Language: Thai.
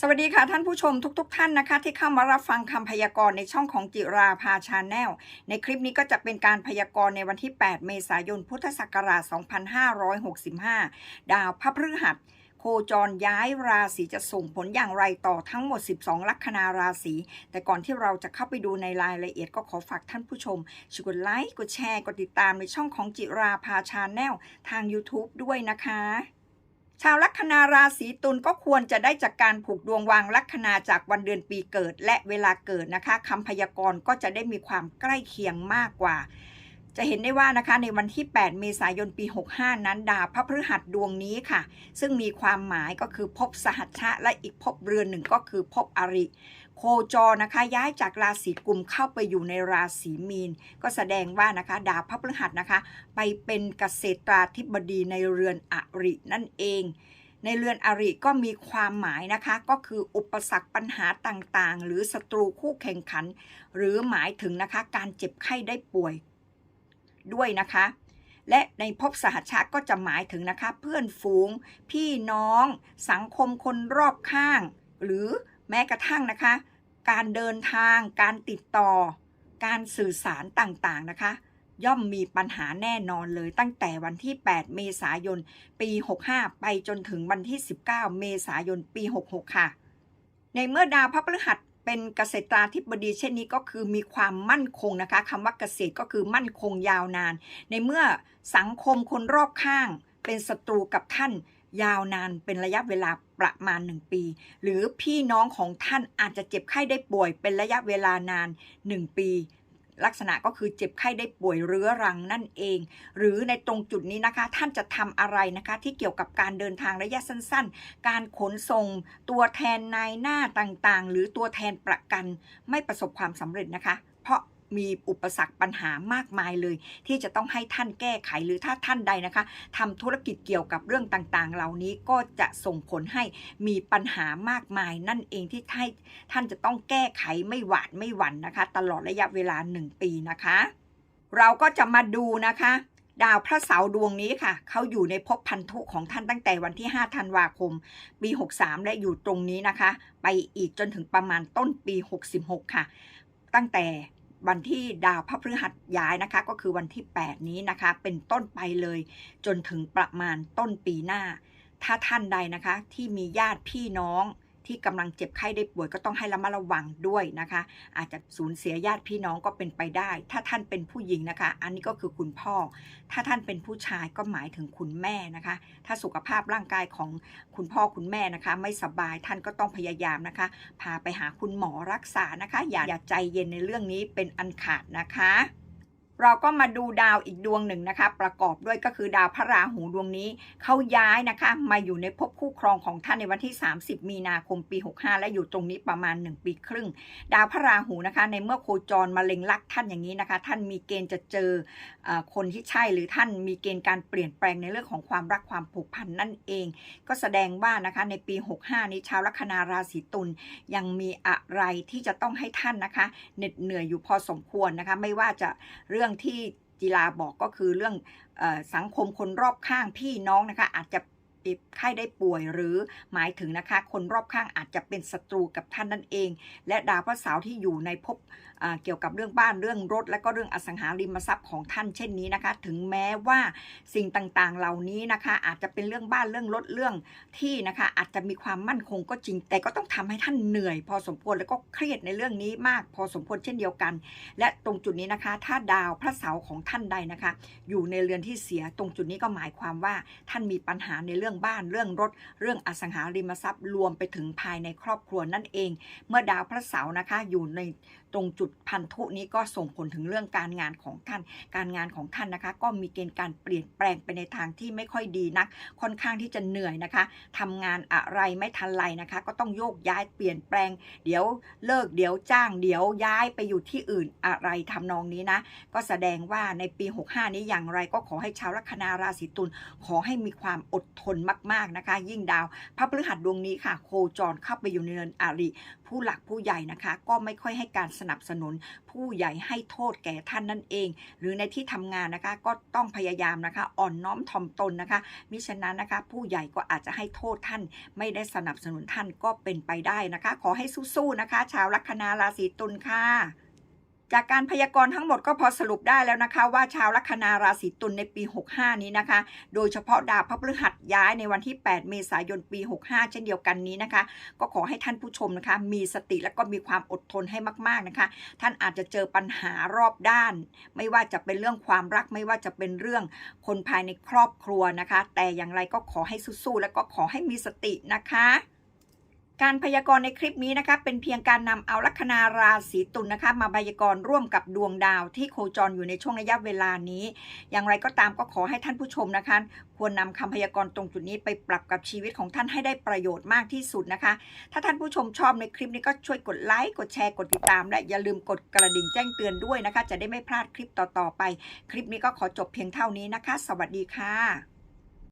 สวัสดีค่ะท่านผู้ชมทุกๆท่านนะคะที่เข้ามารับฟังคำพยากรณ์ในช่องของจิราภาชาแนลในคลิปนี้ก็จะเป็นการพยากรณ์ในวันที่ 8 เมษายน พุทธศักราช 2565 ดาวพระพฤหัส โคจรย้ายราศีจะส่งผลอย่างไรต่อทั้งหมด 12 ลัคนาราศีแต่ก่อนที่เราจะเข้าไปดูในรายละเอียดก็ขอฝากท่านผู้ชมช่วยกดไลค์กดแชร์กดติดตามในช่องของจิราภาชาแนลทาง YouTube ด้วยนะคะ ชาวลัคนาราศีตุลก็ควรจะได้จากการผูกดวงวางลัคนาจากวันเดือนปีเกิด และเวลาเกิดนะคะคำพยากรณ์ก็จะได้มีความใกล้เคียงมากกว่า จะเห็นได้ว่านะคะในวันที่ 8 เมษายนปี 65 นั้นดาวพระพฤหัสดวงนี้ค่ะ ซึ่งมีความหมายก็คือพบสหัชชะและอีกพบเรือนหนึ่งก็คือพบอริ คจรนะคะย้ายจากราศีกุมเข้าไปอยู่ในราศีมีน ก็แสดงว่านะคะดาวพระพฤหัสนะคะ ไปเป็นเกษตราธิบดีในเรือนอรินั่นเอง ในเรือนอริก็มีความหมายนะคะ ก็คืออุปสรรคปัญหาต่างๆ หรือศัตรูคู่แข่งขัน หรือหมายถึงนะคะการเจ็บไข้ได้ป่วยด้วยนะคะ และในภพสหชาติก็จะหมายถึงนะคะ เพื่อนฝูง พี่น้อง สังคมคนรอบข้าง หรือแม้กระทั่งนะคะ การเดินทางการติดต่อ การสื่อสารต่างๆนะคะ ย่อมมีปัญหาแน่นอนเลยตั้งแต่วันที่ 8 เมษายน ปี 65 ไปจนถึงวันที่ 19 เมษายน ปี 66 ค่ะ ในเมื่อดาวพระพฤหัสเป็นเกษตราธิบดีเช่นนี้ก็คือมีความมั่นคงนะคะคำว่าเกษตรก็คือมั่นคงยาวนาน ในเมื่อสังคมคนรอบข้างเป็นศัตรูกับท่าน ยาวนานเป็นระยะเวลาประมาณ 1 ปี หรือพี่น้องของท่านอาจจะเจ็บไข้ได้ป่วย เป็นระยะเวลานาน 1 ปี ลักษณะก็คือเจ็บไข้ได้ป่วยเรื้อรังนั่นเอง หรือในตรงจุดนี้นะคะ ท่านจะทำอะไรนะคะ ที่เกี่ยวกับการเดินทางระยะสั้น ๆ การขนส่ง ตัวแทนนายหน้าต่างๆ หรือตัวแทนประกันไม่ประสบความสำเร็จนะคะ เพราะ มีอุปสรรคปัญหามากมายเลย ที่จะต้องให้ท่านแก้ไขหรือถ้าท่านใดนะคะทำธุรกิจเกี่ยวกับเรื่องต่างๆ เหล่านี้ก็จะส่งผลให้มีปัญหามากมาย นั่นเองที่ให้ท่านจะต้องแก้ไขไม่หวาดไม่หวั่นนะคะ ตลอดระยะเวลา 1 ปีนะคะ เราก็จะมาดูนะคะดาวพระเสาร์ดวงนี้ค่ะ เขาอยู่ในภพพันธุของท่านตั้งแต่วันที่ 5 ธันวาคม ปี 63 และอยู่ตรงนี้นะคะ ไปอีกจนถึงประมาณต้นปี 66 ค่ะ ตั้งแต่ วันที่ดาวพระพฤหัสย้ายนะคะ ก็คือวันที่ 8 นี้นะคะ เป็นต้นไปเลย จนถึงประมาณต้นปีหน้า ถ้าท่านใดนะคะที่มีญาติพี่น้อง ที่กำลังเจ็บไข้ได้ป่วยก็ต้องให้ระมัดระวังด้วยนะคะ อาจจะสูญเสียญาติพี่น้องก็เป็นไปได้ ถ้าท่านเป็นผู้หญิงนะคะ อันนี้ก็คือคุณพ่อ ถ้าท่านเป็นผู้ชายก็หมายถึงคุณแม่นะคะ ถ้าสุขภาพร่างกายของคุณพ่อคุณแม่นะคะ ไม่สบายท่านก็ต้องพยายามนะคะ พาไปหาคุณหมอรักษานะคะ อย่าอย่าใจเย็นในเรื่องนี้เป็นอันขาดนะคะ เราก็มาดูดาวอีกดวงหนึ่งนะคะ ประกอบด้วยก็คือดาวพระราหูดวงนี้เขาย้ายนะคะ มาอยู่ในภพคู่ครองของท่านในวันที่ 30 มีนาคมปี 65 และอยู่ตรงนี้ประมาณ 1 ปีครึ่ง ดาวพระราหูนะคะ ในเมื่อโคจรมาเล็งลักท่านอย่างนี้นะคะ ท่านมีเกณฑ์จะเจออคนที่ใช่หรือท่านมีเกณฑ์การเปลี่ยนแปลงในเรื่องของความรักความผูกพันนั่นเอง ก็แสดงว่านะคะในปี 65 นี้ชาวลัคนาราศีตุลยังมีอะไรที่จะต้องให้ท่านนะคะเหน็ดเหนื่อยอยู่พอสมควรนะคะ ไม่ว่าจะเรื่องที่จีลาบอกก็คือเรื่องอสังคมคนรอบข้างพี่น้องนะคะ อาจจะ เจ็บไข้ได้ป่วย หรือหมายถึงนะคะ คนรอบข้างอาจจะเป็นศัตรูกับท่านนั่นเอง และดาวพระเสาร์ที่อยู่ในภพเกี่ยวกับเรื่องบ้านเรื่องรถ และก็เรื่องอสังหาริมทรัพย์ของท่านเช่นนี้นะคะ ถึงแม้ว่าสิ่งต่างๆ เหล่านี้นะคะ อาจจะเป็นเรื่องบ้านเรื่องรถเรื่องที่นะคะ อาจจะมีความมั่นคงก็จริง แต่ก็ต้องทำให้ท่านเหนื่อย พอสมควรแล้วก็เครียดในเรื่องนี้มากพอสมควรเช่นเดียวกัน และตรงจุดนี้นะคะ ถ้าดาวพระเสาร์ของท่านใดนะคะ อยู่ในเรือนที่เสียตรงจุดนี้ก็หมายความว่าท่านมีปัญหาในเรื่องื่องบ้านเรื่องรถ เรื่องอสังหาริมทรัพย์รวมไปถึงภายในครอบครัวนั่นเอง เมื่อดาวพระเสาร์นะคะอยู่ในตรงจุดพันธุนี้ก็ส่งผลถึงเรื่องการงานของท่าน การงานของท่านนะคะ ก็มีเกณฑ์การเปลี่ยนแปลงไปในทางที่ไม่ค่อยดีนัก ค่อนข้างที่จะเหนื่อยนะคะทำงานอะไรไม่ทันไรนะคะ ก็ต้องโยกย้ายเปลี่ยนแปลง เดี๋ยวเลิกเดี๋ยวจ้างเดี๋ยวย้ายไปอยู่ที่อื่นอะไรทำนองนี้นะ ก็แสดงว่าในปี 65 นี้อย่างไรก็ขอให้ชาวลัคนาราศีตุลขอให้มีความอดทนมาก ๆ นะคะ ยิ่งดาวพระพฤหัสดวงนี้ค่ะ โคจรเข้าไปอยู่ในเรือนอาริผู้หลักผู้ใหญ่นะคะ ก็ไม่ค่อยให้การสนับสนุน ผู้ใหญ่ให้โทษแก่ท่านนั่นเอง หรือในที่ทำงานนะคะก็ต้องพยายามนะคะ อ่อนน้อมถ่อมตนนะคะ มิฉะนั้นนะคะ ผู้ใหญ่ก็อาจจะให้โทษท่าน ไม่ได้สนับสนุนท่านก็เป็นไปได้นะคะ ขอให้สู้ๆนะคะ ชาวลัคนาราศีตุลค่ะ จากการพยากรณ์ทั้งหมดก็พอสรุปได้แล้วนะคะ ว่าชาวลัคนาราศีตุลในปี 65 นี้นะคะ โดยเฉพาะดาวพระพฤหัสย้ายในวันที่ 8 เมษายนปี 65 เช่นเดียวกันนี้นะคะ ก็ขอให้ท่านผู้ชมนะคะ มีสติและก็มีความอดทนให้มาก ๆนะคะ ท่านอาจจะเจอปัญหารอบด้าน ไม่ว่าจะเป็นเรื่องความรักไม่ว่าจะเป็นเรื่องคนภายในครอบครัวนะคะ แต่อย่างไรก็ขอให้สู้ๆและก็ขอให้มีสตินะคะ การพยากรณ์ในคลิปนี้นะคะเป็นเพียงการนำเอาลัคนาราศีตุลนะคะ มาพยากรณ์ร่วมกับดวงดาวที่โคจรอยู่ในช่วงระยะเวลานี้ อย่างไรก็ตามก็ขอให้ท่านผู้ชมนะคะ ควรนำคำพยากรณ์ตรงจุดนี้ไปปรับกับชีวิตของท่านให้ได้ประโยชน์มากที่สุดนะคะ ถ้าท่านผู้ชมชอบในคลิปนี้ก็ช่วยกดไลค์กดแชร์กดติดตาม และอย่าลืมกดกระดิ่งแจ้งเตือนด้วยนะคะ จะได้ไม่พลาดคลิปต่อๆไป คลิปนี้ก็ขอจบเพียงเท่านี้นะคะ สวัสดีค่ะ